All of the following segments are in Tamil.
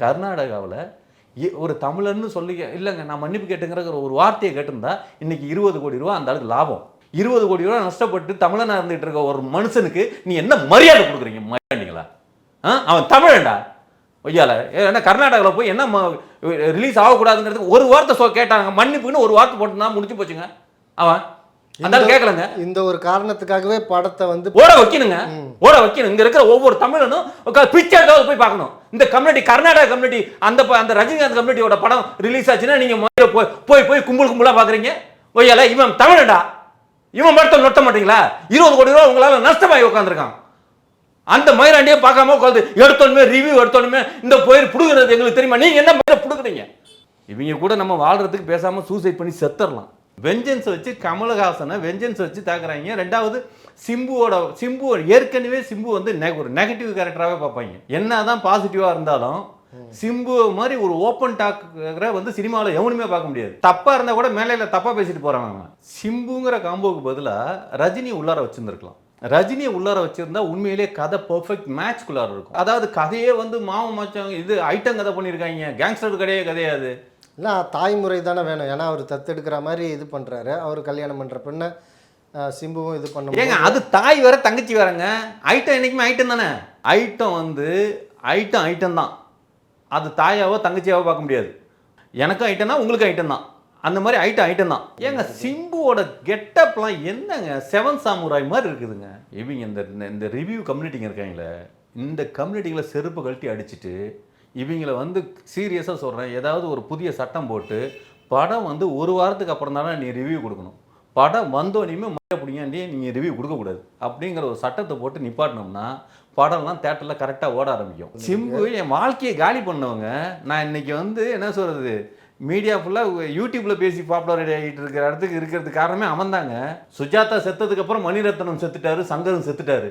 கர்நாடகாவில் ஒரு தமிழன்னு சொல்லி இல்லைங்க நான் மன்னிப்பு கேட்டுங்கிற ஒரு வார்த்தையை கேட்டிருந்தா இன்னைக்கு இருபது கோடி ரூபா அந்த அளவுக்கு லாபம். இருபது கோடி ரூபா நஷ்டப்பட்டு தமிழனா இருந்துகிட்டு இருக்க ஒரு மனுஷனுக்கு நீ என்ன மரியாதை கொடுக்குறீங்க மரியாதைங்களா? ஆ? அவன் தமிழண்டா ஒய்யால ஏன்னா கர்நாடகாவில் போய் என்ன ரிலீஸ் ஆகக்கூடாதுங்கிறதுக்கு ஒரு வார்த்தை சொ கேட்டாங்க. மன்னிப்புன்னு ஒரு வார்த்தை போட்டுனா முடிச்சு போச்சுங்க. அவன் ஆள் கேட்கலங்க இந்த ஒரு காரணத்துக்காகவே படத்தை வந்து ஓட வைக்கணுங்க. ஓட வைக்கணும் இங்க இருக்கிற ஒவ்வொரு தமிழனும் பிக்சர் போய் பார்க்கணும். இந்த கம்யூனிட்டி கர்நாடகா கம்யூனிட்டி அந்த அந்த ரஜினிகாந்த் கம்யூனிட்டியோட படம் ரிலீஸ் ஆச்சுன்னா நீங்க போய் போய் போய் கும்பல் கும்பலா பாக்குறீங்க ஒய்யால இவன் தமிழடா இவன் படத்தை நொட்ட மாட்டீங்களா? இருபது கோடி ரூபா உங்களால நஷ்டமாயி உட்காந்துருக்கான் அந்த மயிராண்டியே பார்க்காம உட்காந்து எடுத்தோன்னுமே ரிவ்யூ எடுத்தோன்னுமே இந்த போயிர் புடுங்குறது எங்களுக்கு தெரியுமா? நீங்க என்ன மயிரை புடுங்குறீங்க? இவங்க கூட நம்ம வாழ்றதுக்கு பேசாம சூசைட் பண்ணி செத்துறலாம். வெஞ்சன்ஸ் வச்சு கமலஹாசனை வெஞ்சன்ஸ் வச்சு தாக்குறாங்க. ரெண்டாவது சிம்புவோட சிம்பு ஏற்கனவே சிம்பு வந்து ஒரு நெகட்டிவ் கேரக்டராகவே பார்ப்பாங்க. என்ன தான் பாசிட்டிவாக இருந்தாலும் சிம்பு மாதிரி ஒரு ஓப்பன் டாக்குற வந்து சினிமாவில் எவனுமே பார்க்க முடியாது. தப்பாக இருந்தால் கூட மேலையில் தப்பாக பேசிட்டு போகிறாங்க சிம்புங்கிற காம்போவுக்கு பதிலாக ரஜினி உள்ளார வச்சுருந்துருக்கலாம். ரஜினியை உள்ளார வச்சிருந்தா உண்மையிலேயே கதை பெர்ஃபெக்ட் மேட்ச்குள்ளார இருக்கும். அதாவது கதையே வந்து மாமன் மச்சான் இது ஐட்டம் கதை பண்ணியிருக்காங்க. கேங்ஸ்டர் கதையே கிடையாது இல்லை தாய்முறை தானே வேணும். ஏன்னா அவர் தத்தெடுக்கிற மாதிரி இது பண்ணுறாரு அவர் கல்யாணம் பண்ணுற பெண்ணை சிம்புவும் இது பண்ண ஏங்க அது தாய் வேற தங்கச்சி வேறங்க. ஐட்டம் என்றைக்குமே ஐட்டம் தானே? ஐட்டம் வந்து ஐட்டம் ஐட்டம் தான். அது தாயாவோ தங்கச்சியாவோ பார்க்க முடியாது. எனக்கும் ஐட்டம் தான் உங்களுக்கும் ஐட்டம் தான். அந்த மாதிரி ஐட்டம் ஐட்டம் தான். ஏங்க சிம்புவோட கெட்டப்லாம் என்னங்க? செவன் சாமுராய் மாதிரி இருக்குதுங்க. இவங்க இந்த இந்த- இந்த ரிவ்யூ கம்யூனிட்டிங்க இருக்காங்களே இந்த கம்யூனிட்டிகளை செருப்பு கழட்டி அடிச்சிட்டு இவங்களை வந்து சீரியஸாக சொல்கிறேன் ஏதாவது ஒரு புதிய சட்டம் போட்டு படம் வந்து ஒரு வாரத்துக்கு அப்புறம் தானே நீ ரிவ்யூ கொடுக்கணும். படம் வந்தோடனையுமே மழை பிடிங்காண்டியே நீங்கள் ரிவ்யூ கொடுக்கக்கூடாது அப்படிங்கிற ஒரு சட்டத்தை போட்டு நிப்பாட்டினோம்னா படம்லாம் தேட்டரில் கரெக்டாக ஓட ஆரம்பிக்கும். சிம்பு என் வாழ்க்கையை காலி பண்ணவங்க. நான் இன்னைக்கு வந்து என்ன சொல்கிறது மீடியா ஃபுல்லாக யூடியூப்பில் பேசி பாப்புலர் ஆகிட்டு இருக்கிற இடத்துக்கு இருக்கிறதுக்கு காரணமே அவன் தாங்க சுஜாதா செத்ததுக்கப்புறம் மணிரத்னம் செத்துட்டாரு சங்கரும் செத்துட்டாரு.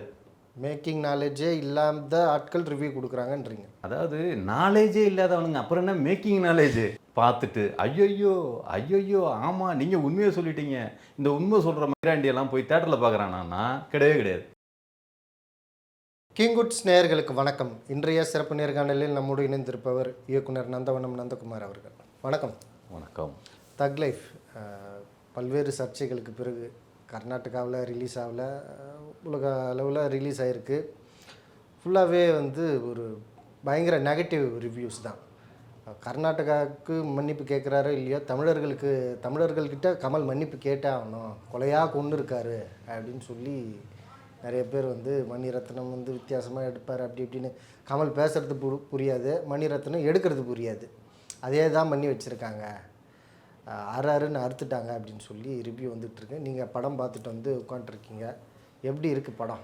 மேக்கிங் நாலேஜே இல்லாத ஆட்கள் ரிவ்யூ கொடுக்குறாங்கன்றீங்க. அதாவது நாலேஜே இல்லாதவனுங்க அப்புறம் என்ன மேக்கிங் நாலேஜ் பார்த்துட்டு ஐயையோ ஐயையோ ஆமாம் நீங்கள் உண்மையை சொல்லிட்டீங்க. இந்த உண்மை சொல்கிற மயிராண்டி எல்லாம் போய் தேட்டரில் பார்க்குறானா கிடையவே கிடையாது. கிங்குட்ஸ் நேயர்களுக்கு வணக்கம். இன்றைய சிறப்பு நேர்காணலில் நம்மோடு இணைந்திருப்பவர் இயக்குனர் நந்தவனம் நந்தகுமார் அவர்கள். வணக்கம். வணக்கம். தக் லைஃப் பல்வேறு சர்ச்சைகளுக்கு பிறகு கர்நாடகாவில் ரிலீஸ் ஆகல. உலக அளவில் ரிலீஸ் ஆகிருக்கு ஃபுல்லாகவே வந்து ஒரு பயங்கர நெகட்டிவ் ரிவ்யூஸ் தான். கர்நாடகாவுக்கு மன்னிப்பு கேட்குறாரோ இல்லையோ தமிழர்களுக்கு தமிழர்கள்கிட்ட கமல் மன்னிப்பு கேட்டே ஆகணும். கொலையாக கொண்டு இருக்காரு அப்படின்னு சொல்லி நிறைய பேர் வந்து மணிரத்னம் வந்து வித்தியாசமாக எடுப்பார் அப்படி இப்படின்னு. கமல் பேசுகிறது புரியாது மணிரத்னம் எடுக்கிறது புரியாது. அதே தான் பண்ணி வச்சுருக்காங்க. அரை அருன்னு அறுத்துட்டாங்க அப்படின்னு சொல்லி ரிவ்யூ வந்துட்டுருக்கு நீங்கள் படம் பார்த்துட்டு வந்து உட்காந்துருக்கீங்க எப்படி இருக்குது படம்?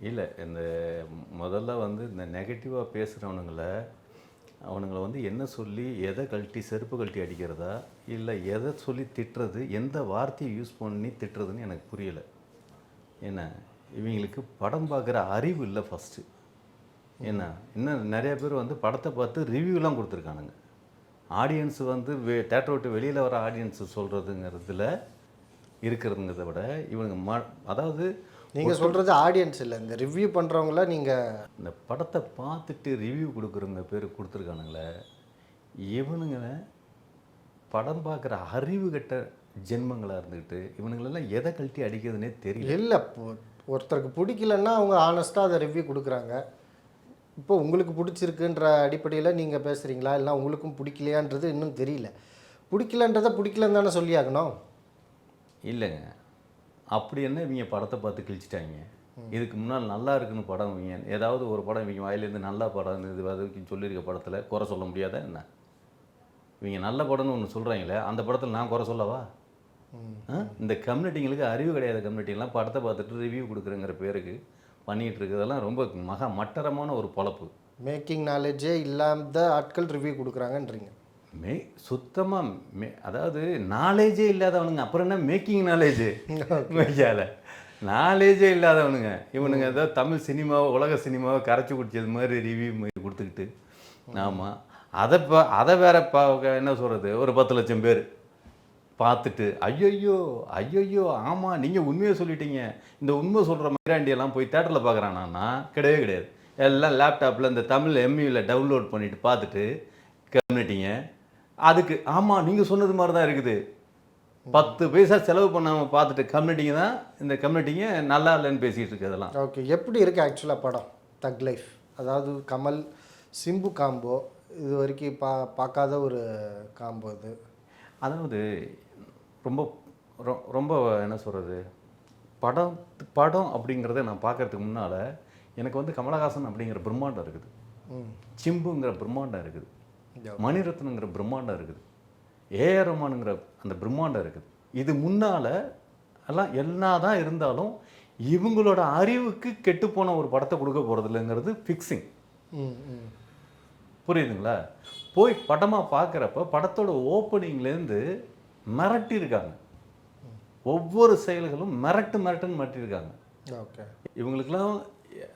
இல்லை இந்த முதல்ல வந்து இந்த நெகட்டிவாக பேசுகிறவனுங்களை அவனுங்களை வந்து என்ன சொல்லி எதை கழட்டி செருப்பு கழட்டி அடிக்கிறதா இல்லை எதை சொல்லி திட்டுறது எந்த வார்த்தையை யூஸ் பண்ணி திட்டுறதுன்னு எனக்கு புரியலை. என்ன? இவங்களுக்கு படம் பார்க்குற அறிவு இல்லை ஃபஸ்ட்டு என்ன? இன்னும் நிறைய பேர் வந்து படத்தை பார்த்து ரிவ்யூலாம் கொடுத்துருக்கானுங்க. ஆடியன்ஸ் வந்து வெ தேட்டர் விட்டு வெளியில் வர ஆடியன்ஸ் சொல்கிறதுங்கிறதுல இருக்கிறதுங்கிறத விட இவனுங்க ம அதாவது நீங்கள் சொல்கிறது ஆடியன்ஸ் இல்லை. இந்த ரிவ்யூ பண்ணுறவங்கள நீங்கள் இந்த படத்தை பார்த்துட்டு ரிவ்யூ கொடுக்குறவங்க பேர் கொடுத்துருக்கானுங்களே இவனுங்க படம் பார்க்குற அறிவு கெட்ட ஜென்மங்களாக இருந்துக்கிட்டு இவனுங்களெல்லாம் எதை கழட்டி அடிக்கிறதுனே தெரியல. இல்லை ஒருத்தருக்கு பிடிக்கலன்னா அவங்க ஆனஸ்ட்டாக அதை ரிவ்யூ கொடுக்குறாங்க. இப்போ உங்களுக்கு பிடிச்சிருக்குன்ற அடிப்படையில் நீங்கள் பேசுகிறீங்களா இல்லை உங்களுக்கும் பிடிக்கலையான்றது இன்னும் தெரியல. பிடிக்கலன்றதை பிடிக்கலன்னு தானே சொல்லியாகணும்? இல்லைங்க. அப்படி என்ன இவங்க படத்தை பார்த்து கிழிச்சிட்டாங்க? இதுக்கு முன்னால் நல்லா இருக்குன்னு படம் இவங்க ஏதாவது ஒரு படம் இவங்க வாயிலேருந்து நல்ல படம் இது வரைக்கும் சொல்லியிருக்க படத்தில் குறை சொல்ல முடியாதா என்ன? இவங்க நல்ல படம்னு ஒன்று சொல்கிறாங்களே அந்த படத்தில் நான் குறை சொல்லவா? ஆ? இந்த கம்யூனிட்டிங்களுக்கு அறிவு கிடையாத கம்யூனிட்டிங்கெல்லாம் படத்தை பார்த்துட்டு ரிவ்யூ கொடுக்குறங்கிற பேருக்கு பண்ணிகிட்டு இருக்கிறதெல்லாம் ரொம்ப மகா மட்டரமான ஒரு பொழப்பு. மேக்கிங் நாலேஜே இல்லாத ஆட்கள் ரிவ்யூ கொடுக்குறாங்கன்றீங்க. மே சுத்தமாக மே அதாவது நாலேஜே இல்லாதவனுங்க. அப்புறம் என்ன மேக்கிங் நாலேஜு மெய்யால நாலேஜே இல்லாதவனுங்க. இவனுங்க ஏதோ தமிழ் சினிமாவை உலக சினிமாவை கரைச்சி குடிச்சது மாதிரி ரிவ்யூ கொடுத்துக்கிட்டு. ஆமாம் அதை பா அதை வேற பா என்ன சொல்கிறது ஒரு பத்து லட்சம் பேர். பார்த்துட்டு ஐயையோ ஐயையோ ஆமாம் நீங்கள் உண்மையை சொல்லிட்டீங்க. இந்த உண்மை சொல்கிற மைராண்டியெல்லாம் போய் தேட்டரில் பார்க்குறானான்னா கிடையவே கிடையாது. எல்லாம் லேப்டாப்பில் இந்த தமிழ் எம்யூவில் டவுன்லோட் பண்ணிவிட்டு பார்த்துட்டு கம்யூனிட்டிங்க அதுக்கு ஆமாம் நீங்கள் சொன்னது மாதிரி தான் இருக்குது. பத்து பைசா செலவு பண்ணாமல் பார்த்துட்டு கம்யூனிட்டிங்க தான் இந்த கம்யூனிட்டிங்க நல்லா இல்லைன்னு பேசிகிட்டு இருக்கு அதெல்லாம் ஓகே எப்படி இருக்குது ஆக்சுவலாக படம்? Thug life. அதாவது கமல் சிம்பு காம்போ இது வரைக்கும் பா பார்க்காத ஒரு காம்போ இது. அதாவது ரொம்ப ரொ- ரொம்ப என்ன சொல்கிறது படம் படம் அப்படிங்கிறத நான் பார்க்கறதுக்கு முன்னால் எனக்கு வந்து கமலஹாசன் அப்படிங்கிற பிரம்மாண்டம் இருக்குது. சிம்புங்கிற பிரம்மாண்டம் இருக்குது. மணிரத்னங்கிற பிரம்மாண்டம் இருக்குது. ஏஆர் ரஹ்மானுங்கிற அந்த பிரம்மாண்டம் இருக்குது. இது முன்னால் எல்லாம் எல்லாம் தான் இருந்தாலும் இவங்களோட அறிவுக்கு கெட்டுப்போன ஒரு படத்தை கொடுக்க போகிறதில்லைங்கிறது ஃபிக்ஸிங் புரியுதுங்களா? போய் படமாக பார்க்குறப்ப படத்தோட ஓப்பனிங்லேருந்து மிரட்டியிருக்காங்க. ஒவ்வொரு செயல்களும் மிரட்டு மிரட்டுன்னு மிரட்டியிருக்காங்க ஓகே. இவங்களுக்கெல்லாம்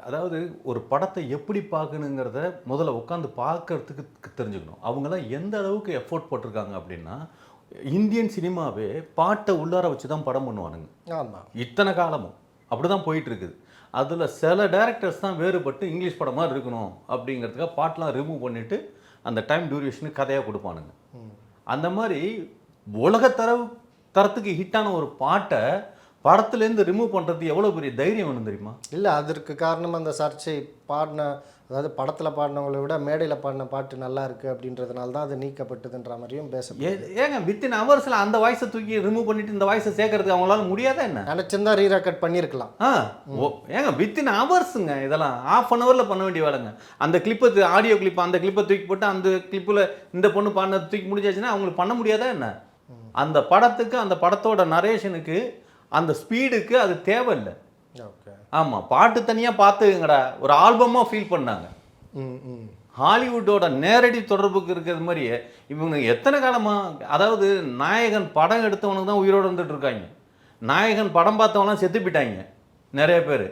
அதாவது ஒரு படத்தை எப்படி பார்க்கணுங்கிறத முதல்ல உட்காந்து பார்க்கறதுக்கு தெரிஞ்சுக்கணும். அவங்கெல்லாம் எந்த அளவுக்கு எஃபோர்ட் போட்டிருக்காங்க அப்படின்னா இந்தியன் சினிமாவே பாட்டை உள்ளார வச்சு தான் படம் பண்ணுவானுங்க. ஆமாம் இத்தனை காலமும் அப்படி தான் போயிட்டு இருக்குது அதில் சில டேரக்டர்ஸ் தான் வேறுபட்டு இங்கிலீஷ் படம் மாதிரி இருக்கணும் அப்படிங்கிறதுக்காக பாட்டெலாம் ரிமூவ் பண்ணிவிட்டு அந்த டைம் டியூரேஷனு கதையாக கொடுப்பானுங்க. அந்த மாதிரி உலகத்தரவு தரத்துக்கு ஹிட்டான ஒரு பாட்டை படத்துலேருந்து ரிமூவ் பண்ணுறது எவ்வளோ பெரிய தைரியம் வேணும் தெரியுமா? இல்லை அதற்கு காரணம் அந்த சர்ச்சை பாடின அதாவது படத்தில் பாடினவங்களை விட மேடையில் பாடின பாட்டு நல்லா இருக்குது அப்படின்றதுனால தான் அது நீக்கப்பட்டதுன்ற மாதிரியும் பேசப்படுது ஏங்க வித்தின் ஹவர்ஸில் அந்த வாய்ஸை தூக்கி ரிமூவ் பண்ணிட்டு இந்த வாய்ஸை சேர்க்கறதுக்கு அவங்களால முடியாதா என்ன? நினச்சிருந்தா ரீரெக்கார்ட் பண்ணியிருக்கலாம் ஆ ஏங்க வித்தின் ஹவர்ஸுங்க இதெல்லாம் ஆஃப் அன் ஹவரில் பண்ண வேண்டிய வேலைங்க. அந்த கிளிப்பை ஆடியோ கிளிப் அந்த கிளிப்பை தூக்கி போட்டு அந்த கிளிப்பில் இந்த பொண்ணு பாடினது தூக்கி முடிஞ்சாச்சுன்னா அவங்களுக்கு பண்ண முடியாதா என்ன? அந்த படத்துக்கு அந்த படத்தோட நரேஷனுக்கு அந்த ஸ்பீடுக்கு அது தேவையில்லை. ஓகே ஆமாம் பாட்டு தனியாக பார்த்துங்கடா ஒரு ஆல்பமாக ஃபீல் பண்ணாங்க. ஹாலிவுட்டோட நேரடி தொடர்புக்கு இருக்கிறது மாதிரியே இவங்க எத்தனை காலமாக அதாவது நாயகன் படம் எடுத்தவனுக்கு தான் உயிரோடு இருக்காங்க நாயகன் படம் பார்த்தவங்களாம் செத்து போயிட்டாங்க நிறைய பேர்.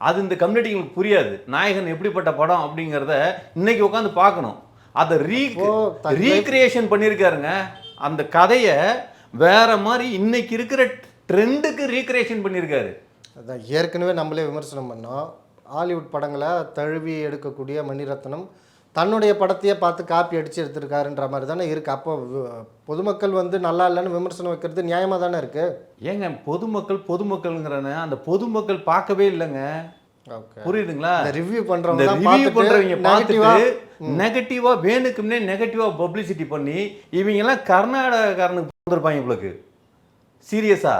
அது இந்த கம்யூனிட்டிங்களுக்கு புரியாது. நாயகன் எப்படிப்பட்ட படம் அப்படிங்கிறத இன்னைக்கு உட்காந்து பார்க்கணும். அதை ரீ ரீக்ரியேஷன் பண்ணியிருக்காருங்க. அந்த கதையை வேற மாதிரி இன்னைக்கு இருக்கிற ட்ரெண்டுக்கு ரீக்ரியேஷன் பண்ணியிருக்காரு. அதான் ஏற்கனவே நம்மளே விமர்சனம் பண்ணோம். ஹாலிவுட் படங்களை தழுவி எடுக்கக்கூடிய மணிரத்னம் தன்னுடைய படத்தையே பார்த்து காப்பி அடித்து எடுத்திருக்காருன்ற மாதிரி தானே இருக்குது அப்போ பொதுமக்கள் வந்து நல்லா இல்லைன்னு விமர்சனம் வைக்கிறது நியாயமாக தானே இருக்குது ஏங்க பொதுமக்கள் பொதுமக்கள்ங்கிறன அந்த பொதுமக்கள் பார்க்கவே இல்லைங்க. ஓகே. புரியுதுங்களா? ரிவ்யூ தான் ரிவ்யூ பண்றவங்க பார்த்துட்டு நெகட்டிவா வேணுக்கும்னே நெகட்டிவா பப்ளிசிட்டி பண்ணி இவங்க எல்லாம் கர்நாடகக்காரனுக்கு பிறந்திருப்பாங்க உங்களுக்கு சீரியஸா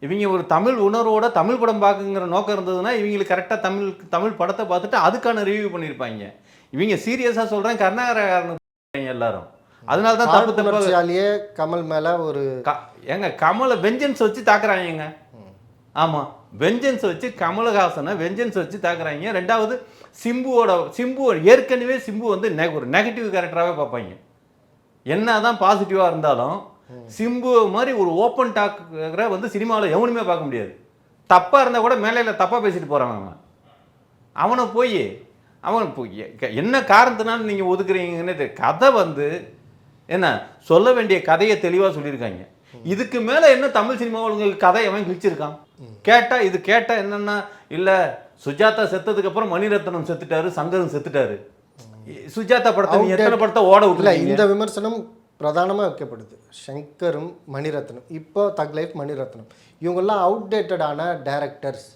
இவங்க ஒரு தமிழ் உணர்வோட தமிழ் படம் பார்க்குங்கிற நோக்கம் இருந்ததுன்னா இவங்களுக்கு கரெக்டாக தமிழ் தமிழ் படத்தை பார்த்துட்டு அதுக்கான ரிவ்யூ பண்ணியிருப்பாங்க. இவங்க சீரியஸாக சொல்கிறேன் கர்நாடகக்காரனுக்கு எல்லாரும். அதனால தான் தப்பு தப்பா காழ்ப்புணர்ச்சியாலேயே கமல் மேலே ஒரு க- ஏங்க கமலை வெஞ்சன்ஸ் வச்சு தாக்குறாங்க ஆமாம் வெஞ்சன்ஸ் வச்சு கமலஹாசனை வெஞ்சன்ஸ் வச்சு தாக்குறாங்க. ரெண்டாவது சிம்புவோட சிம்பு ஏற்கனவே சிம்பு வந்து நெ- ஒரு நெகட்டிவ் கேரக்டராகவே பார்ப்பாங்க. என்னதான் பாசிட்டிவாக இருந்தாலும் சிம்பு மாதிரி ஒரு ஓப்பன் டாக்கரை வந்து சினிமாவில் எவனுமே பார்க்க முடியாது. தப்பாக இருந்தால் கூட மேலையில் தப்பாக பேசிட்டு போகிறான் அவன். அவனை போய் அவன் என்ன காரணத்தினால நீங்கள் ஒதுக்குறீங்கன்னு கதை வந்து என்ன சொல்ல வேண்டிய கதையை தெளிவாக சொல்லியிருக்காங்க. இதுக்கு மேலே என்ன தமிழ் சினிமாவுங்களுக்கு கதை அவன் கிழிச்சிருக்கான்? கேட்டா இது கேட்டா என்னன்னா இல்லை சுஜாதா செத்ததுக்கு அப்புறம் மணிரத்னம் செத்துட்டாரு சங்கரும் செத்துட்டாரு. சுஜாதா படத்தை நீ எத்தனை படத்தை ஓட விட்டுருக்கீங்க? இந்த விமர்சனம் பிரதானமாக வைக்கப்படுது. சங்கரும் மணிரத்னம். இப்போ தக் லைஃப் மணிரத்னம். இவங்கெல்லாம் அவுடேட்டடான டைரக்டர்ஸ்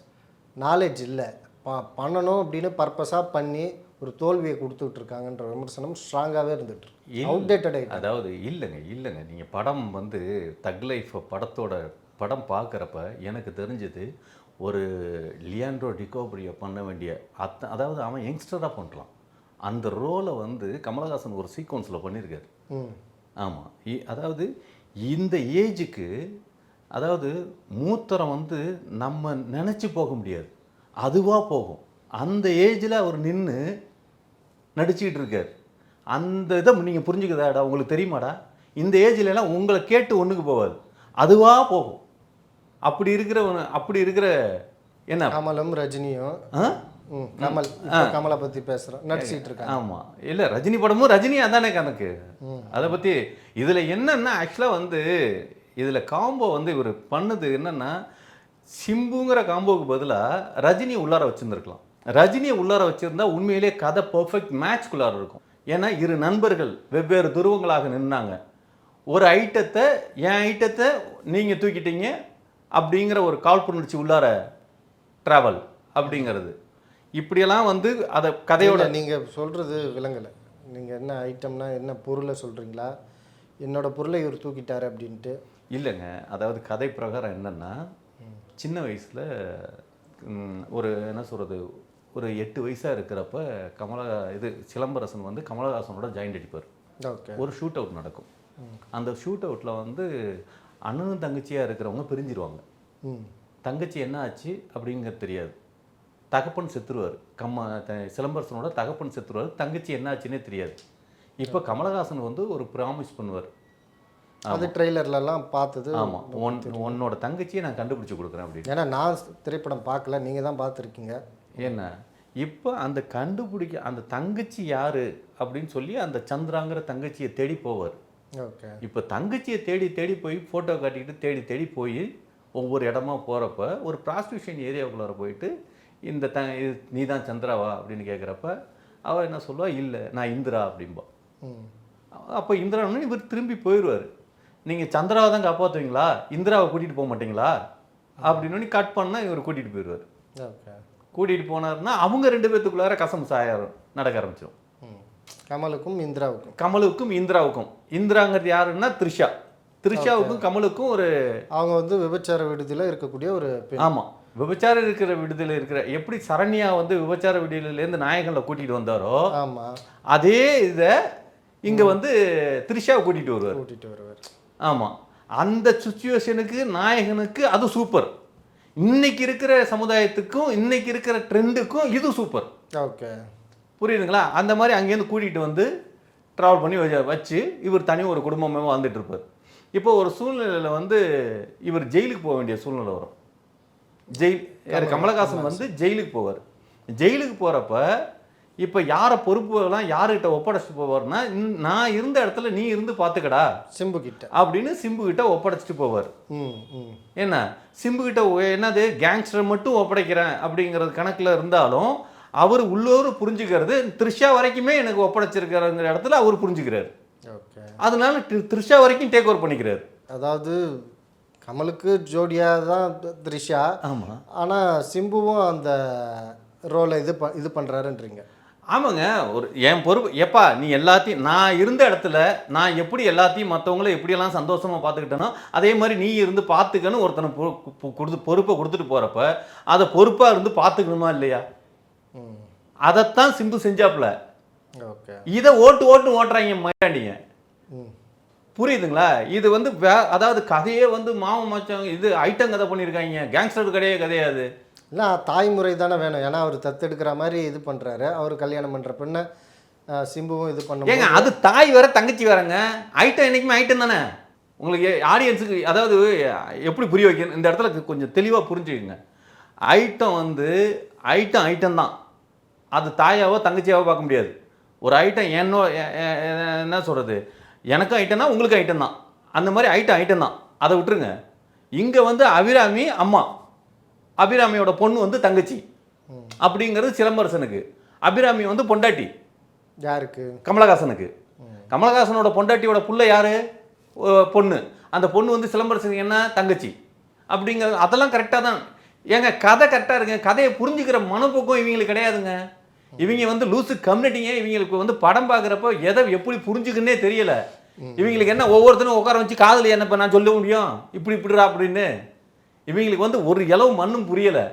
நாலேஜ் இல்லை. ப பண்ணணும் அப்படின்னு பர்பஸாக பண்ணி ஒரு தோல்வியை கொடுத்துட்டு இருக்காங்கன்ற விமர்சனம் ஸ்ட்ராங்காகவே இருந்துட்டு. அவுடேட்டட் ஆகிட்டு அதாவது இல்லைங்க இல்லைங்க. நீங்கள் படம் வந்து தக் லைஃப் படத்தோட படம் பார்க்குறப்ப எனக்கு தெரிஞ்சது ஒரு லியாண்ட்ரோ டிகோப்ரியோ பண்ண வேண்டிய அத்த அதாவது அவன் யங்ஸ்டராக பண்ணுறான் அந்த ரோலை வந்து கமலஹாசன் ஒரு சீக்வன்ஸில் பண்ணியிருக்காரு. ம். ஆமாம் அதாவது இந்த ஏஜுக்கு அதாவது மூத்தரம் வந்து நம்ம நினச்சி போக முடியாது. அதுவாக போகும். அந்த ஏஜில் அவர் நின்று நடிச்சிக்கிட்டு இருக்கார். அந்த இதை நீங்கள் புரிஞ்சுக்குதாடா உங்களுக்கு தெரியுமாடா? இந்த ஏஜ்ல எல்லாம் உங்களை கேட்டு ஒன்றுக்கு போகாது அதுவாக போகும். அப்படி இருக்கிற அப்படி இருக்கிற என்ன? கமலும் ரஜினியும் கமல் கமலை பற்றி பேசுகிறோம் நடிச்சிட்டு இருக்காங்க. ஆமாம் இல்லை ரஜினி படமும் ரஜினி அதானே கணக்கு. அதை பற்றி இதில் என்னன்னா ஆக்சுவலாக வந்து இதில் காம்போ வந்து இவர் பண்ணது என்னன்னா சிம்புங்கிற காம்போவுக்கு பதிலாக ரஜினி உள்ளார வச்சுருந்துருக்கலாம். ரஜினியை உள்ளார வச்சிருந்தா உண்மையிலே கதை பர்ஃபெக்ட் மேட்ச்குள்ளார இருக்கும். ஏன்னா இரு நண்பர்கள் வெவ்வேறு துருவங்களாக நின்னாங்க. ஒரு ஐட்டத்தை என் ஐட்டத்தை நீங்கள் தூக்கிட்டீங்க அப்படிங்கிற ஒரு காழ்ப்புணர்ச்சி உள்ளார ட்ராவல் அப்படிங்கிறது. இப்படியெல்லாம் வந்து அதை கதையோட இல்ல, நீங்க சொல்றது விளங்கலை. நீங்க என்ன ஐட்டம்னா என்ன பொருளை சொல்றீங்களா? என்னோட பொருளை இவர் தூக்கிட்டாரு அப்படின்ட்டு. இல்லைங்க. அதாவது கதை பிரகாரம் என்னன்னா சின்ன வயசுல ஒரு என்ன சொல்றது ஒரு எட்டு வயசா இருக்கிறப்ப கமலா இது சிலம்பரசன் வந்து கமலஹாசனோட ஜாயிண்ட் அடிப்பார். ஓகே. ஒரு ஷூட் அவுட் நடக்கும். அந்த ஷூட் அவுட்டில் வந்து அண்ணனும் தங்கச்சியாக இருக்கிறவங்க பிரிஞ்சிருவாங்க. தங்கச்சி என்ன ஆச்சு அப்படிங்கிறது தெரியாது. தகப்பன் செத்துருவார். கம்ம சிலம்பரசனோட தகப்பன் செத்துருவார். தங்கச்சி என்ன ஆச்சுன்னே தெரியாது. இப்போ கமலஹாசன் வந்து ஒரு ப்ராமிஸ் பண்ணுவார். அது ட்ரெய்லர்லலாம் பார்த்தது ஆமாம் உன் உன்னோட தங்கச்சியை நான் கண்டுபிடிச்சு கொடுக்குறேன் அப்படின்னு. ஏன்னா நான் திரைப்படம் பார்க்கல. நீங்க தான் பார்த்துருக்கீங்க. என்ன? இப்போ அந்த கண்டுபிடிக்க அந்த தங்கச்சி யாரு அப்படின்னு சொல்லி அந்த சந்திராங்கிற தங்கச்சியை தேடி போவார். ஓகே. இப்போ தங்கச்சியை தேடி தேடி போய் ஃபோட்டோ காட்டிக்கிட்டு தேடி தேடி போய் ஒவ்வொரு இடமா போகிறப்ப ஒரு ப்ராஸ்டியூஷன் ஏரியாவுக்குள்ளார போயிட்டு இந்த த இது நீ தான் சந்திராவா அப்படின்னு கேட்குறப்ப அவள் என்ன சொல்லுவா இல்லை நான் இந்திரா அப்படிம்பா. அப்போ இந்திரான்னு இவர் திரும்பி போயிடுவார் நீங்கள் சந்திராவை தான் காப்பாற்றுவீங்களா இந்திராவை கூட்டிகிட்டு போக மாட்டீங்களா? அப்படின்னு கட் பண்ணால் இவர் கூட்டிகிட்டு போயிடுவார் கூட்டிகிட்டு போனாருன்னா அவங்க ரெண்டு பேத்துக்குள்ளார கசம் சாயம் நடக்க ஆரம்பிச்சிடும் கமலுக்கும் இந்திராவுக்கும். கமலுக்கும் இந்திராவுக்கும். இந்திராங்கிறது யாருன்னா த்ரிஷா. த்ரிஷாவுக்கும் கமலுக்கும் ஒரு அவங்க வந்து விபச்சார விடுதியில் இருக்கக்கூடிய ஒரு ஆமாம் விபச்சாரம் இருக்கிற விடுதலை இருக்கிற எப்படி சரண்யா வந்து விபச்சார விடுதலையிலேருந்து நாயகன்ல கூட்டிகிட்டு வந்தாரோ ஆமா. அதே இதை இங்கே வந்து த்ரிஷாவை கூட்டிகிட்டு வருவார். கூட்டிட்டு வருவார். ஆமாம் அந்த சுச்சுவேஷனுக்கு நாயகனுக்கு அது சூப்பர். இன்னைக்கு இருக்கிற சமுதாயத்துக்கும் இன்னைக்கு இருக்கிற ட்ரெண்டுக்கும் இது சூப்பர். ஓகே. புரியுதுங்களா? அந்த மாதிரி அங்கேருந்து கூட்டிகிட்டு வந்து ட்ராவல் பண்ணி வச்ச- வச்சு இவர் தனி ஒரு குடும்பமாக வாழ்ந்துட்டு இருப்பார். இப்போ ஒரு சூழ்நிலையில் வந்து இவர் ஜெயிலுக்கு போக வேண்டிய சூழ்நிலை வரும். ஜெயில் யார்? கமலஹாசன் வந்து ஜெயிலுக்கு போவார். ஜெயிலுக்கு போகிறப்ப இப்போ யாரை பொறுப்புலாம் யாருக்கிட்ட ஒப்படைச்சிட்டு போவார்னா "இந்- நான் இருந்த இடத்துல நீ இருந்து பார்த்துக்கடா சிம்பு கிட்ட. அப்படின்னு சிம்பு கிட்ட ஒப்படைச்சிட்டு போவார். ம் ம். என்ன? சிம்பு கிட்ட என்னது? கேங்ஸ்டர் மட்டும் ஒப்படைக்கிறேன் அப்படிங்கிறது கணக்கில் இருந்தாலும் அவர் உள்ளூர் புரிஞ்சுக்கிறது த்ரிஷா வரைக்குமே எனக்கு ஒப்படைச்சிருக்கிறங்கிற இடத்துல அவர் புரிஞ்சுக்கிறார். அதனால த்ரிஷா வரைக்கும் டேக் ஓவர் பண்ணிக்கிறார். அதாவது கமலுக்கு ஜோடியா தான் த்ரிஷா. ஆமாம் ஆனால் சிம்புவும் அந்த ரோலை இது ப இது பண்ணுறாருன்றீங்க ஆமாங்க. ஒரு என் பொறுப்பு எப்பா நீ எல்லாத்தையும் நான் இருந்த இடத்துல நான் எப்படி எல்லாத்தையும் மற்றவங்கள எப்படியெல்லாம் சந்தோஷமா பார்த்துக்கிட்டேனோ அதே மாதிரி நீ இருந்து பார்த்துக்கன்னு ஒருத்தனை கொடுத்து பொறுப்பை கொடுத்துட்டு போகிறப்ப அதை பொறுப்பாக இருந்து பார்த்துக்கணுமா இல்லையா? அதைத்தான் சிம்பு செஞ்சாப்புல. ஓகே. இதை ஓட்டு ஓட்டு ஓட்டுறாங்க மயிலாண்டிங்க புரியுதுங்களா? இது வந்து வே அதாவது கதையே வந்து மாமன் மச்சான் இது ஐட்டம் கதை பண்ணியிருக்காங்க கேங்ஸ்டர் கதையே கிடையாது இல்லை தாய்முறை தானே வேணும். ஏன்னா அவர் தத்தெடுக்கிற மாதிரி இது பண்ணுறாரு அவர் கல்யாணம் பண்ணுற பெண்ணை சிம்புவும் இது ஏங்க பண்ணும் அது தாய் வேற தங்கச்சி வேறங்க. ஐட்டம் என்னைக்குமே ஐட்டம் தானே? உங்களுக்கு ஆடியன்ஸுக்கு அதாவது எப்படி புரிய வைக்கணும் இந்த இடத்துல கொஞ்சம் தெளிவாக புரிஞ்சுக்கங்க. ஐட்டம் வந்து ஐட்டம் ஐட்டம் தான். அது தாயாவோ தங்கச்சியாவோ பார்க்க முடியாது. ஒரு ஐட்டம் என்னோ என்ன சொல்கிறது எனக்கும் ஐட்டம் தான் உங்களுக்கும் ஐட்டம் தான். அந்த மாதிரி ஐட்டம் ஐட்டம் தான். அதை விட்டுருங்க. இங்கே வந்து அபிராமி அம்மா. அபிராமியோட பொண்ணு வந்து தங்கச்சி. அப்படிங்கிறது சிலம்பரசனுக்கு. அபிராமி வந்து பொண்டாட்டி. யாருக்கு? கமலஹாசனுக்கு. கமலஹாசனோட பொண்டாட்டியோட புள்ள யாரு? பொண்ணு. அந்த பொண்ணு வந்து சிலம்பரசனுக்கு என்ன? தங்கச்சி. அப்படிங்கிறது அதெல்லாம் கரெக்டாக தான். ஏங்க கதை கரெக்டாக இருக்குங்க. கதையை புரிஞ்சுக்கிற மனப்போக்கம் இவங்களுக்கு கிடையாதுங்க. இவங்க வந்து லூசு கம்யூனிட்டிங்க இவங்களுக்கு வந்து படம் பார்க்குறப்ப எதை எப்படி புரிஞ்சுக்குன்னே தெரியல. இவங்களுக்கு என்ன ஒவ்வொருத்தரும் உட்கார வச்சு காதல் என்ன இப்போ நான் சொல்ல முடியும்? இப்படி இப்படிடா அப்படின்னு. இவங்களுக்கு வந்து ஒரு இளவு மண்ணும் புரியலை.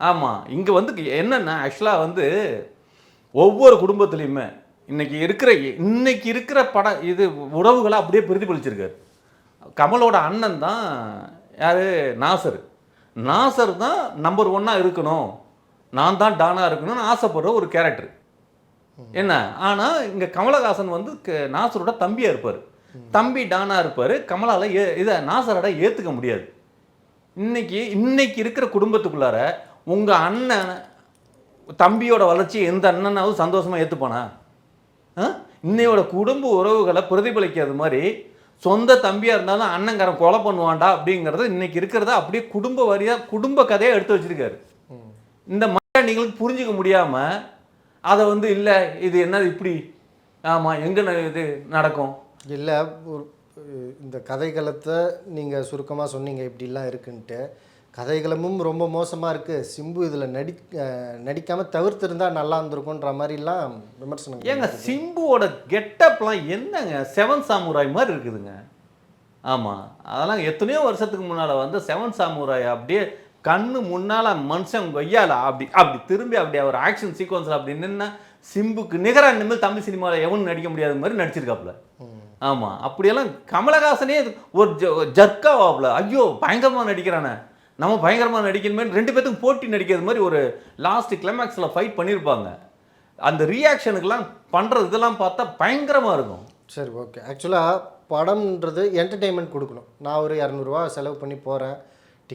ஆமாம் இங்கே வந்து என்னன்னா ஆக்சுவலாக வந்து ஒவ்வொரு குடும்பத்துலேயுமே இன்னைக்கு இருக்கிற இன்னைக்கு இருக்கிற பட இது உறவுகளை அப்படியே பிரதிபலிச்சிருக்காரு கமலோட அண்ணன் தான் யார்? நாசர். நாசர் தான் நம்பர் ஒன்னாக இருக்கணும். நான் தான் டானாக இருக்கணும்னு ஆசைப்படுற ஒரு கேரக்டர் என்ன? ஆனால் இங்கே கமலஹாசன் வந்து நாசரோட தம்பியாக இருப்பார். தம்பி டானா இருப்பார். கமலால ஏ இதை நாசரோட ஏற்றுக்க முடியாது. இன்னைக்கு இன்னைக்கு இருக்கிற குடும்பத்துக்குள்ளார உங்கள் அண்ணன் தம்பியோட வளர்ச்சியை எந்த அண்ணனாவது சந்தோஷமாக ஏற்றுப்பானா? இன்னையோட குடும்ப உறவுகளை பிரதிபலிக்கிறது மாதிரி சொந்த தம்பியாக இருந்தாலும் அண்ணங்காரன் கொலை பண்ணுவான்டா அப்படிங்கிறத இன்னைக்கு இருக்கிறத அப்படியே குடும்ப வாரியாக குடும்ப கதையாக எடுத்து வச்சிருக்காரு. இந்த நீங்களுக்கு புரிஞ்சுக்க முடியாம அதை வந்து இல்லை இது என்னது இப்படி? ஆமா எங்க இது நடக்கும்? இல்லை இந்த கதைகளத்தை நீங்கள் சுருக்கமாக சொன்னீங்க இப்படிலாம் இருக்குன்ட்டு. கதைகளமும் ரொம்ப மோசமாக இருக்குது சிம்பு இதில் நடி நடிக்காமல் தவிர்த்திருந்தா நல்லா இருந்திருக்குன்ற மாதிரிலாம் விமர்சனம் ஏங்க சிம்புவோட கெட்டப்லாம் என்னங்க? செவன் சாமுராய் மாதிரி இருக்குதுங்க. ஆமாம் அதெல்லாம் எத்தனையோ வருஷத்துக்கு முன்னால் வந்து செவன் சாமுராய் அப்படியே கண்ணு முன்னால் மனுஷன் கொய்யால அப்படி அப்படி திரும்பி அப்படி அவர் ஆக்ஷன் சீக்வன்ஸில் அப்படி நின்னா சிம்புக்கு நிகராக இனிமேல் தமிழ் சினிமாவில் எவனும் நடிக்க முடியாத மாதிரி நடிச்சிருக்காப்புல. ஆமாம் அப்படியெல்லாம் கமலஹாசனே ஒரு ஜர்க்காவாப்புல. ஐயோ பயங்கரமாக நடிக்கிறானே. நம்ம பயங்கரமாக நடிக்கணுமே ரெண்டு பேத்துக்கும் போட்டி நடிக்கிறது மாதிரி ஒரு லாஸ்ட் கிளைமேக்ஸில் ஃபைட் பண்ணியிருப்பாங்க அந்த ரியாக்ஷனுக்கெல்லாம் பண்ணுறது இதெல்லாம் பார்த்தா பயங்கரமாக இருக்கும். சரி ஓகே ஆக்சுவலாக படம்ன்றது என்டர்டெயின்மெண்ட் கொடுக்கணும். நான் ஒரு இரநூறுவா செலவு பண்ணி போகிறேன்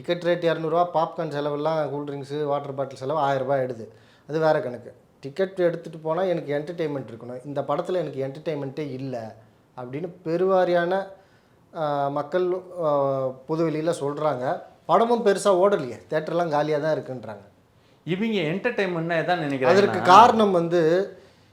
டிக்கெட் ரேட் இரநூறுவா பாப்கார்ன் செலவெல்லாம் கூல்ட்ரிங்க்ஸு வாட்டர் பாட்டில் செலவு ஆயிரரூபா எடுது அது வேறு கணக்கு. டிக்கெட் எடுத்துகிட்டு போனால் எனக்கு என்டர்டெயின்மெண்ட் இருக்கணும். இந்த படத்தில் எனக்கு என்டர்டெயின்மெண்ட்டே இல்லை அப்படின்னு பெருவாரியான மக்கள் பொதுவெளியில் சொல்கிறாங்க படமும் பெருசாக ஓடலையே. தேட்டர்லாம் காலியாக தான் இருக்குன்றாங்க. இவங்க என்டர்டைன்மெண்ட்னா எதான் அதற்கு நினைக்கிறாங்க காரணம் வந்து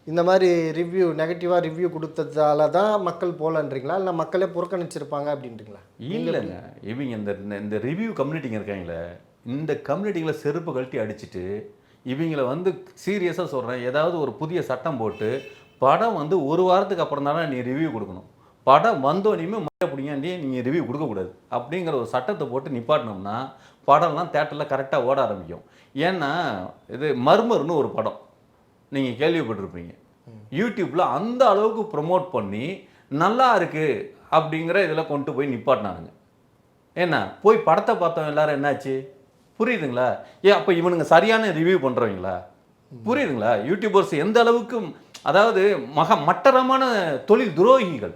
இந்த மாதிரி ரிவ்யூ நெகட்டிவாக ரிவ்யூ கொடுத்ததால தான் மக்கள் போகலன்றீங்களா? இல்லை மக்களே புறக்கணிச்சிருப்பாங்க அப்படின்றீங்களா? இல்லைங்க. இவங்க இந்த இந்த- ரிவ்யூ கம்யூனிட்டிங்க இருக்காங்களே இந்த கம்யூனிட்டிங்களை செருப்பு கழட்டி அடிச்சுட்டு இவங்கள வந்து சீரியஸாக சொல்கிறேன் ஏதாவது ஒரு புதிய சட்டம் போட்டு படம் வந்து ஒரு வாரத்துக்கு அப்புறம் தானே நீ ரிவ்யூ கொடுக்கணும். படம் வந்தோடனையுமே மழை பிடிங்காண்டி நீங்கள் ரிவ்யூ கொடுக்கக்கூடாது. அப்படிங்கிற ஒரு சட்டத்தை போட்டு நிப்பாட்டினோம்னா படம்லாம் தேட்டரில் கரெக்டாக ஓட ஆரம்பிக்கும். ஏன்னா இது மர்மர்னு ஒரு படம். நீங்கள் கேள்விப்பட்டிருப்பீங்க. யூடியூப்பில் அந்த அளவுக்கு ப்ரொமோட் பண்ணி நல்லா இருக்குது அப்படிங்கிற இதில் கொண்டு போய் நிப்பாட்டினானுங்க. என்ன? போய் படத்தை பார்த்தவங்க எல்லாரும் என்னாச்சு? புரியுதுங்களா? ஏ அப்போ இவனுங்க சரியான ரிவ்யூ பண்ணுறவங்களா புரியுதுங்களா? யூடியூபர்ஸ் எந்த அளவுக்கு அதாவது மக மட்டரமான தொழில் துரோகிகள்.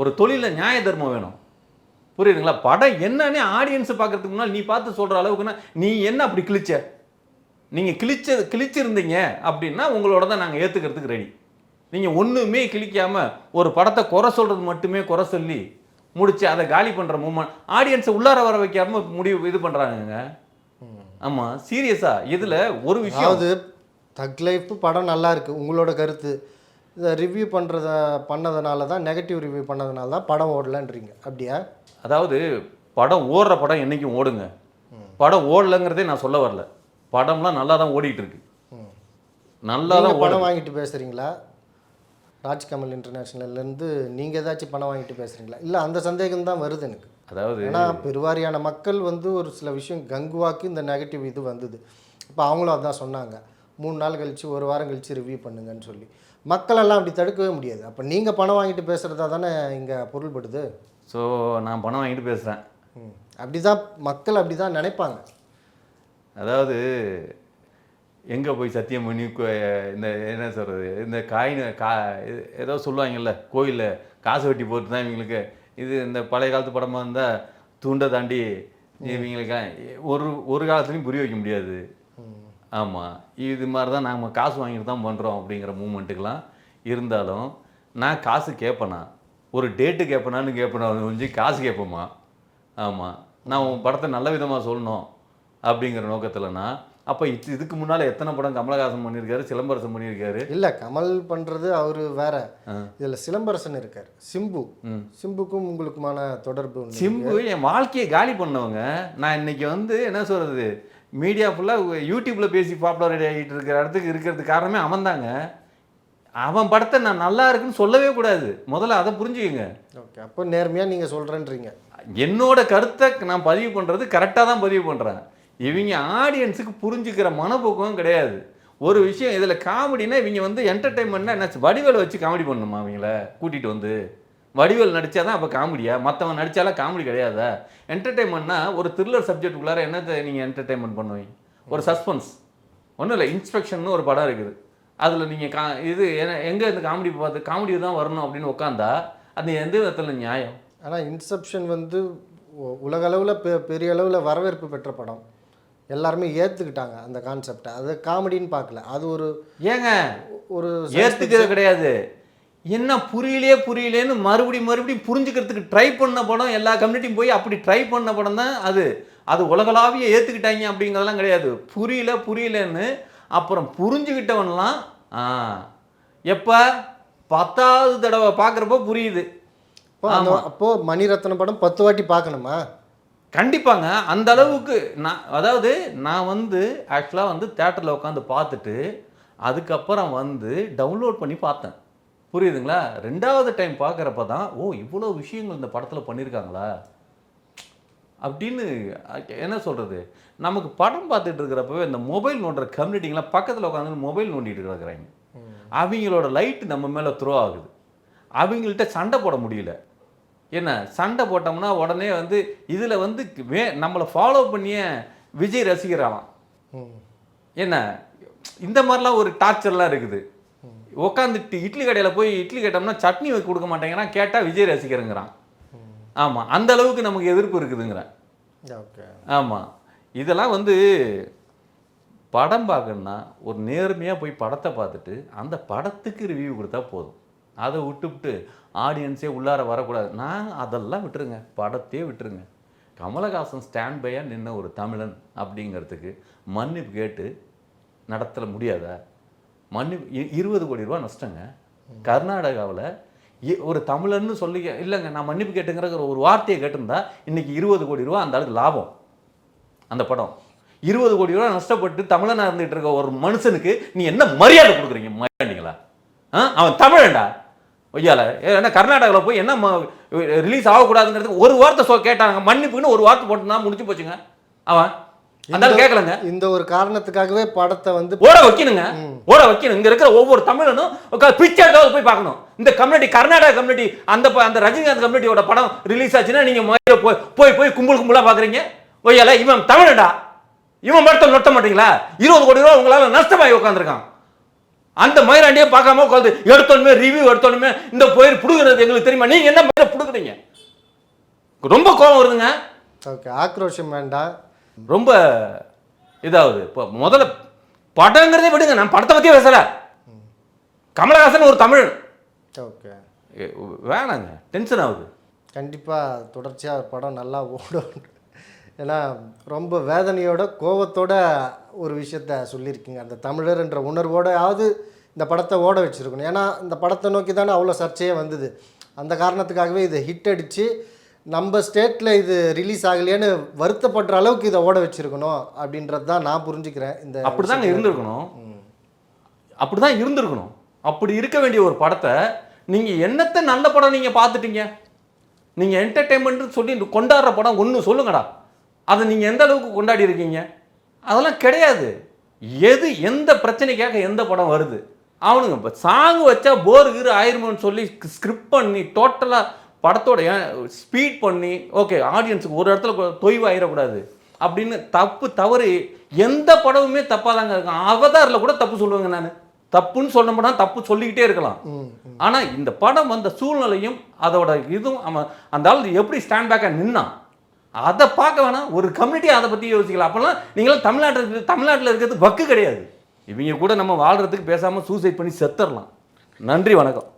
ஒரு தொழிலில் நியாய தர்மம் வேணும். புரியுதுங்களா? படம் என்னன்னே ஆடியன்ஸ் பார்க்கறதுக்கு முன்னால் நீ பார்த்து சொல்கிற அளவுக்குன்னா நீ என்ன அப்படி கிழிச்ச? நீங்கள் கிழிச்ச கிழிச்சிருந்தீங்க அப்படின்னா உங்களோட தான் நாங்கள் ஏற்றுக்கிறதுக்கு ரெடி நீங்கள் ஒன்றுமே கிழிக்காம ஒரு படத்தை குறை சொல்கிறது மட்டுமே குறை சொல்லி முடிச்சு அதை காலி பண்ணுற மூமெண்ட் ஆடியன்ஸை உள்ளார வர வைக்காம முடிவு இது பண்ணுறாங்கங்க ஆமாம் சீரியஸாக இதில் ஒரு விஷயம் அதாவது தக் லைஃப் படம் நல்லா இருக்கு. உங்களோட கருத்து. இதை ரிவ்யூ பண்ணுறத பண்ணதுனால தான் நெகட்டிவ் ரிவ்யூ பண்ணதுனால தான் படம் ஓடலன்றீங்க. அப்படியா? அதாவது படம் ஓடுற படம் என்னைக்கும் ஓடுங்க. படம் ஓடலைங்கிறதே நான் சொல்ல வரல. படம்லாம் நல்லா தான் ஓடிட்டு இருக்கு நல்லா தான் பணம் வாங்கிட்டு பேசுகிறீங்களா ராஜ்கமல் இன்டர்நேஷ்னல்லேருந்து நீங்கள் ஏதாச்சும் பணம் வாங்கிட்டு பேசுகிறீங்களா இல்லை அந்த சந்தேகம் தான் வருது எனக்கு. அதாவது ஏன்னா பெருவாரியான மக்கள் வந்து ஒரு சில விஷயம் கங்குவாக்கு இந்த நெகட்டிவ் இது வந்தது. இப்போ அவங்களும் அதான் சொன்னாங்க. மூணு நாள் கழிச்சு ஒரு வாரம் கழிச்சு ரிவ்யூ பண்ணுங்கன்னு சொல்லி. மக்களெல்லாம் அப்படி தடுக்கவே முடியாது. அப்போ நீங்கள் பணம் வாங்கிட்டு பேசுகிறதா தானே இங்கே பொருள்படுது? ஸோ நான் பணம் வாங்கிட்டு பேசுகிறேன் ம். அப்படிதான் மக்கள் அப்படி தான் நினைப்பாங்க. அதாவது எங்கே போய் சத்தியம் பண்ணி இந்த என்ன சொல்கிறது இந்த காயின் கா ஏதோ சொல்லுவாங்கல்ல கோயிலில் காசு வெட்டி போட்டு தான் இவங்களுக்கு இது இந்த பழைய காலத்து படமாக இருந்தால் தூண்டை தாண்டி இவங்களுக்கு ஒரு ஒரு காலத்துலையும் புரிய வைக்க முடியாது. ஆமாம் இது மாதிரி தான் நாங்கள் காசு வாங்கிட்டு தான் பண்ணுறோம் அப்படிங்கிற மூமெண்ட்டுக்கெலாம் இருந்தாலும் நான் காசு கேட்பேனா ஒரு டேட்டு கேட்பேனான்னு கேட்பேனா கொஞ்சம் காசு கேட்போமா ஆமாம் நான் உன் படத்தை நல்ல விதமாக சொல்லணும். அப்படிங்கிற நோக்கத்தில்னா அப்போ இது இதுக்கு முன்னால் எத்தனை படம் கமலஹாசன் பண்ணியிருக்காரு சிலம்பரசன் பண்ணியிருக்காரு? இல்லை கமல் பண்ணுறது அவர் வேற. இதில் சிலம்பரசன் இருக்கார் சிம்பு. சிம்புக்கும் உங்களுக்குமான தொடர்பு. சிம்பு என் வாழ்க்கையை காலி பண்ணவங்க. நான் இன்னைக்கு வந்து என்ன சொல்கிறது மீடியா ஃபுல்லாக யூடியூப்பில் பேசி பாப்புலர் ஆகிட்டு இருக்கிற இடத்துக்கு இருக்கிறதுக்கு காரணமே அவன் தாங்க அவன் படத்தை நான் நல்லா இருக்குன்னு சொல்லவே கூடாது. முதல்ல அதை புரிஞ்சுக்கங்க. ஓகே அப்போ நேர்மையாக நீங்கள் சொல்கிறேன்றீங்க என்னோட கருத்தை நான் பதிவு பண்ணுறது கரெக்டாக தான் பதிவு பண்ணுறேன் இவங்க ஆடியன்ஸுக்கு புரிஞ்சுக்கிற மனப்போக்கம் கிடையாது. ஒரு விஷயம் இதில் காமெடினா இவங்க வந்து என்டர்டைன்மெண்ட்னா என்னாச்சு வடிவேலை வச்சு காமெடி பண்ணணுமா அவங்கள கூட்டிகிட்டு வந்து. வடிவேல் நடித்தா தான் அப்போ காமெடியா? மற்றவன் நடித்தாலாம் காமெடி கிடையாதா? என்டர்டைன்மெண்ட்னா ஒரு த்ரில்லர் சப்ஜெக்டுக்குள்ளார என்னத்தை நீங்கள் என்டர்டைன்மெண்ட் பண்ணுவீங்க? ஒரு சஸ்பென்ஸ் ஒன்றும் இல்லை இன்ஸ்பெக்ஷன் ஒரு படம் இருக்குது. அதில் நீங்கள் கா இது எங்கே இந்த காமெடி பார்த்து காமெடி தான் வரணும் அப்படின்னு உட்காந்தா அது எந்த விதத்தில் நியாயம்? ஆனால் இன்செப்ஷன் வந்து உலகளவில் உலக அளவில் பெ பெரிய அளவில் வரவேற்பு பெற்ற படம். எல்லாருமே ஏற்றுக்கிட்டாங்க அந்த கான்செப்டை அது காமெடின்னு பார்க்கல. அது ஒரு ஏங்க? ஒரு ஏத்துக்கிறது கிடையாது. என்ன புரியலையே புரியலேன்னு மறுபடியும் மறுபடியும் புரிஞ்சுக்கிறதுக்கு ட்ரை பண்ண படம் எல்லா கம்யூனிட்டியும் போய் அப்படி ட்ரை பண்ண படம் தான் அது. அது உலகளாவிய ஏற்றுக்கிட்டாங்க அப்படிங்கிறதெல்லாம் கிடையாது. புரியல புரியலன்னு அப்புறம் புரிஞ்சுக்கிட்டவன்லாம் ஆ எப்போ? பத்தாவது தடவை பார்க்குறப்ப புரியுது. அப்போ அந்த அப்போ மணிரத்னம் படம் பத்து வாட்டி பார்க்கணுமா? கண்டிப்பாங்க. அந்த அளவுக்கு நான் அதாவது நான் வந்து ஆக்சுவலாக வந்து தேட்டரில் உட்காந்து பார்த்துட்டு அதுக்கப்புறம் வந்து டவுன்லோட் பண்ணி பார்த்தேன். புரியுதுங்களா? ரெண்டாவது டைம் பார்க்குறப்ப தான் ஓ இவ்வளோ விஷயங்கள் இந்த படத்தில் பண்ணியிருக்காங்களா அப்படின்னு என்ன சொல்கிறது நமக்கு படம் பார்த்துட்டு இருக்கிறப்பவே இந்த மொபைல் நோண்டுற கம்யூனிட்டிங்களாம் பக்கத்தில் உட்காந்து மொபைல் நோண்டிட்டு இருக்கிறாங்க அவங்களோட லைட் நம்ம மேலே த்ரோ ஆகுது. அவங்கள்ட்ட சண்டை போட முடியல. என்ன சண்டை போட்டோம்னா உடனே வந்து இதில் வந்து வே நம்மளை ஃபாலோ பண்ணிய விஜய் ரசிகராலாம் என்ன இந்த மாதிரிலாம் ஒரு டார்ச்சர்லாம் இருக்குது. உட்காந்துட்டு இட்லி கடையில் போய் இட்லி கேட்டோம்னா சட்னி வைக்க கொடுக்க மாட்டேங்கிறான் கேட்டால் விஜய் ரசிகருங்கிறான். ஆமாம் அந்த அளவுக்கு நமக்கு எதிர்ப்பு இருக்குதுங்கிறேன் ஓகே. ஆமாம் இதெல்லாம் வந்து படம் பார்க்கணுன்னா ஒரு நேர்மையாக போய் படத்தை பார்த்துட்டு அந்த படத்துக்கு ரிவ்யூ கொடுத்தா போதும். அதை விட்டுவிட்டு ஆடியன்ஸே உள்ளார வரக்கூடாது. நான் அதெல்லாம் விட்டுருங்க. படத்தையே விட்டுருங்க. கமலஹாசன் ஸ்டாண்ட் பையாக நின்ன ஒரு தமிழன் அப்படிங்கிறதுக்கு மன்னிப்பு கேட்டு நடத்தல முடியாதா? மன்னிப்பு இருபது கோடி ரூபா நஷ்டங்க. கர்நாடகாவில் ஒரு தமிழன்னு சொல்லி இல்லைங்க நான் மன்னிப்பு கேட்டுங்கிற ஒரு வார்த்தையை கேட்டிருந்தா இன்னைக்கு இருபது கோடி ரூபா அந்த அளவுக்கு லாபம். அந்த படம். இருபது கோடி ரூபா நஷ்டப்பட்டு தமிழனாக இருந்துகிட்டு இருக்க ஒரு மனுஷனுக்கு நீ என்ன மரியாதை கொடுக்குறீங்க மரியாதைங்களா? ஆ? அவன் தமிழன்டா. ஐயால என்ன கர்நாடகாவில் போய் என்ன ரிலீஸ் ஆகக்கூடாதுங்கிறதுக்கு ஒரு வார்த்தை சொ கேட்டாங்க. மன்னிப்புன்னு ஒரு வார்த்தை போட்டுனா முடிச்சு போச்சுங்க. அவன் அந்த கேட்கலங்க இந்த ஒரு காரணத்துக்காகவே படத்தை வந்து ஓட வைக்கணுங்க. ஓட வைக்கணும். இங்க இருக்கிற ஒவ்வொரு தமிழனும் எடுத்தாவது போய் பார்க்கணும். இந்த கம்யூனிட்டி கர்நாடகா கம்யூனிட்டி அந்த அந்த ரஜினிகாந்த் கம்யூனிட்டியோட படம் ரிலீஸ் ஆச்சுன்னா நீங்க முதல்ல போய் போய் போய் கும்பல் கும்பலா பாக்குறீங்க ஒய்யால இவன் தமிழடா இவன் படத்தை நொட்ட மாட்டீங்களா? இருபது கோடி ரூபா உங்களால நஷ்டமாகி உட்காந்துருக்கான் அந்த மயிராண்டியே பார்க்காம உட்காந்து எடுத்தோன்னுமே ரிவ்யூ எடுத்தோன்னுமே இந்த போயிர் புடுங்குறது எங்களுக்கு தெரியுமா? நீங்க என்ன மயிரை புடுங்குறீங்க? ரொம்ப கோபம் வருதுங்க. ஓகே ஆக்ரோஷம் வேண்டாம் ரொம்ப இதாகுது இப்போ முதல்ல படங்கிறதே விடுங்க நான் படத்தை பற்றியே பேசல. கமலஹாசன் ஒரு தமிழ் ஓகே. வேணாங்க டென்ஷன் ஆகுது. கண்டிப்பாக தொடர்ச்சியாக படம் நல்லா ஓடும். ஏன்னா ரொம்ப வேதனையோட கோவத்தோட ஒரு விஷயத்த சொல்லியிருக்கீங்க. அந்த தமிழர் என்ற உணர்வோடையாவது இந்த படத்தை ஓட வச்சுருக்கணும். ஏன்னா இந்த படத்தை நோக்கி தானே அவ்வளோ சர்ச்சையே வந்தது. அந்த காரணத்துக்காகவே இதை ஹிட் அடித்து நம்ம ஸ்டேட்டில் இது ரிலீஸ் ஆகலையேன்னு வருத்தப்படுற அளவுக்கு இதை ஓட வச்சுருக்கணும் அப்படின்றது தான் நான் புரிஞ்சுக்கிறேன். இந்த அப்படிதாங்க இருந்திருக்கணும். அப்படிதான் இருந்திருக்கணும். அப்படி இருக்க வேண்டிய ஒரு படத்தை நீங்க என்னத்த நல்ல படம் நீங்க பார்த்துட்டீங்க? நீங்க என்டர்டைன்மெண்ட் சொல்லி கொண்டாடுற படம் ஒன்று சொல்லுங்கடா. அதை நீங்க எந்த அளவுக்கு கொண்டாடி இருக்கீங்க? அதெல்லாம் கிடையாது. எது எந்த பிரச்சனைக்காக எந்த படம் வருது? அவனுங்க இப்போ சாங் வச்சா போர் கீரு ஆயிருமோன்னு சொல்லி ஸ்கிரிப்ட் பண்ணி டோட்டலாக படத்தோட ஸ்பீட் பண்ணி ஓகே ஆடியன்ஸுக்கு ஒரு இடத்துல கொ- தொய்வு ஆயிடக்கூடாது அப்படின்னு தப்பு தவறு எந்த படமுமே தப்பாக தாங்க இருக்கும். அவதாரில் கூட தப்பு சொல்லுவேங்க நான். தப்புன்னு சொன்னோம்னா தப்பு சொல்லிக்கிட்டே இருக்கலாம். ம் ஆனா இந்த படம் வந்த சூழ்நிலையும் அதோட இதுவும் அவன் அந்த ஆள் எப்படி ஸ்டாண்ட் பேக்காக நின்னான்? அதை பார்க்க வேணாம். ஒரு கம்யூனிட்டி அதை பற்றி யோசிக்கலாம். அப்போல்லாம் நீங்களாம் தமிழ்நாட்டில் தமிழ்நாட்டில் இருக்கிறது பக்கு கிடையாது. இவங்க கூட நம்ம வாழ்கிறதுக்கு பேசாமல் சூசைட் பண்ணி செத்துடலாம் நன்றி வணக்கம்.